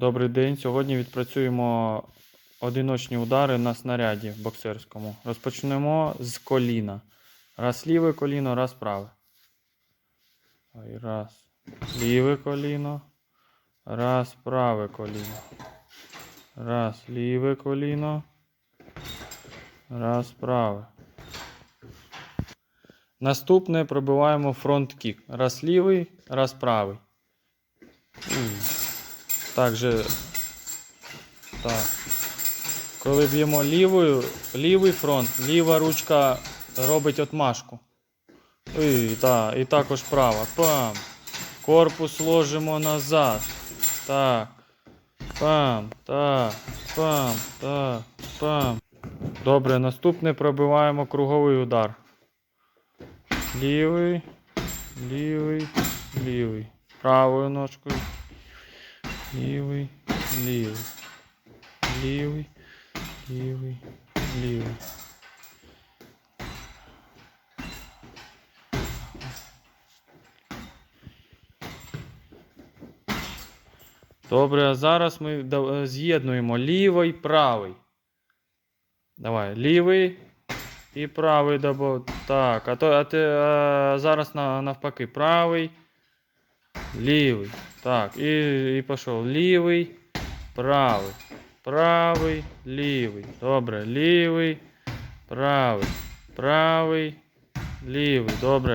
Добрий день. Сьогодні відпрацюємо одиночні удари на снаряді боксерському. Розпочнемо з коліна. Раз ліве коліно, раз праве. Ой, Раз. Ліве коліно. Раз праве коліно. Раз ліве коліно. Раз праве. Наступне пробиваємо фронт-кік. Раз лівий, раз правий. Также так. Коли б'ємо лівою, лівий фронт, ліва ручка робить отмашку. І, та, і також права. Пам. Корпус ложимо назад. Так. Пам, так, пам, так, пам. Добре, наступне пробиваємо круговий удар. Лівий, лівий, лівий. Правою ножкою. Лівий, лівий. Лівий, лівий, лівий. Добре, а зараз ми з'єднуємо лівий, правий. Давай, лівий і правий. Так, а то а ти а, зараз навпаки. Правий, лівий. Так, і, і пішов. Лівий, правий. Правий, лівий. Добре, лівий, правий. Правий, лівий. Добре.